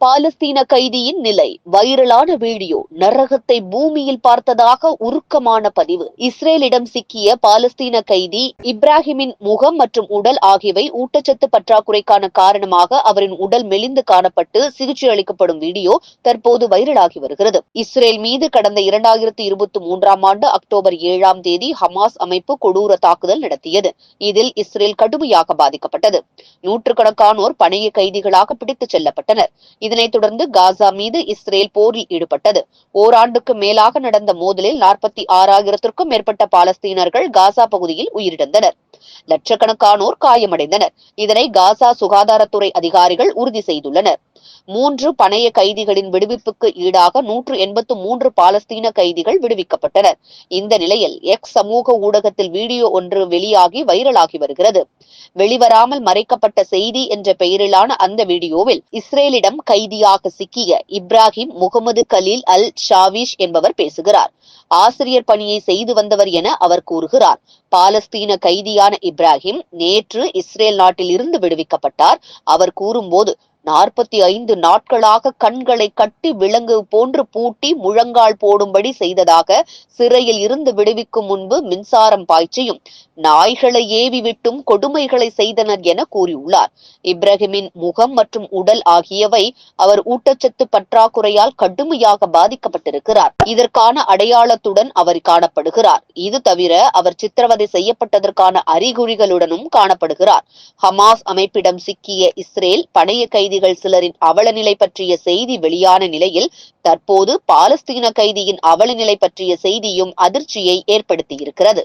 பாலஸ்தீன கைதியின் நிலை. வைரலான வீடியோ. நரகத்தை பூமியில் பார்த்ததாக உருக்கமான பதிவு. இஸ்ரேலிடம் சிக்கிய பாலஸ்தீன கைதி இப்ராஹிமின் முகம் மற்றும் உடல் ஆகியவை ஊட்டச்சத்து பற்றாக்குறைக்கான காரணமாக அவரின் உடல் மெலிந்து காணப்பட்டு சிகிச்சை அளிக்கப்படும் வீடியோ தற்போது வைரலாகி வருகிறது. இஸ்ரேல் மீது கடந்த இரண்டாயிரத்தி இருபத்தி மூன்றாம் ஆண்டு அக்டோபர் ஏழாம் தேதி ஹமாஸ் அமைப்பு கொடூர தாக்குதல் நடத்தியது. இதில் இஸ்ரேல் கடுமையாக பாதிக்கப்பட்டது. நூற்றுக்கணக்கானோர் பணைய கைதிகளாக பிடித்துச் செல்லப்பட்டனர். இதனைத் தொடர்ந்து காசா மீது இஸ்ரேல் போரில் ஈடுபட்டது. ஓராண்டுக்கு மேலாக நடந்த மோதலில் நாற்பத்தி ஆறாயிரத்திற்கும் மேற்பட்ட பாலஸ்தீனர்கள் காசா பகுதியில் உயிரிழந்தனர். லட்சக்கணக்கானோர் காயமடைந்தனர். இதனை காசா சுகாதாரத்துறை அதிகாரிகள் உறுதி செய்துள்ளனர். மூன்று பணைய கைதிகளின் விடுவிப்புக்கு ஈடாக நூற்று எண்பத்து மூன்று பாலஸ்தீன கைதிகள் விடுவிக்கப்பட்டனர் இந்த நிலையில் எக்ஸ் சமூக ஊடகத்தில் வீடியோ ஒன்று வெளியாகி வைரலாகி வருகிறது. வெளிவராமல் மறைக்கப்பட்ட செய்தி என்ற பெயரிலான அந்த வீடியோவில் இஸ்ரேலிடம் கைதியாக சிக்கிய இப்ராஹிம் முகமது கலீல் அல் ஷாவிஷ் என்பவர் பேசுகிறார். ஆசிரியர் பணியை செய்து வந்தவர் என அவர் கூறுகிறார். பாலஸ்தீன கைதியான இப்ராஹிம் நேற்று இஸ்ரேல் நாட்டில் இருந்து விடுவிக்கப்பட்டார். அவர் கூறும்போது நாற்பத்தி ஐந்து நாட்களாக கண்களை கட்டி விலங்கு போன்று பூட்டி முழங்கால் போடும்படி செய்ததாக சிறையில் இருந்து விடுவிக்கும் முன்பு மின்சாரம் பாய்ச்சியும். நாய்களை ஏவி விட்டும் கொடுமைகளை செய்தனர் என கூறியுள்ளார். இப்ராஹிமின் முகம் மற்றும் உடல் ஆகியவை அவர் ஊட்டச்சத்து பற்றாக்குறையால் கடுமையாக பாதிக்கப்பட்டிருக்கிறார். இதற்கான அடையாளத்துடன் அவர் காணப்படுகிறார். இது தவிர அவர் சித்திரவதை செய்யப்பட்டதற்கான அறிகுறிகளுடனும் காணப்படுகிறார். ஹமாஸ் அமைப்பிடம் சிக்கிய இஸ்ரேல் பணைய கைது கைதிகள் சிலரின் அவலநிலை பற்றிய செய்தி வெளியான நிலையில் தற்போது பாலஸ்தீன கைதியின் அவலநிலை பற்றிய செய்தியும் அதிர்ச்சியை ஏற்படுத்தியிருக்கிறது.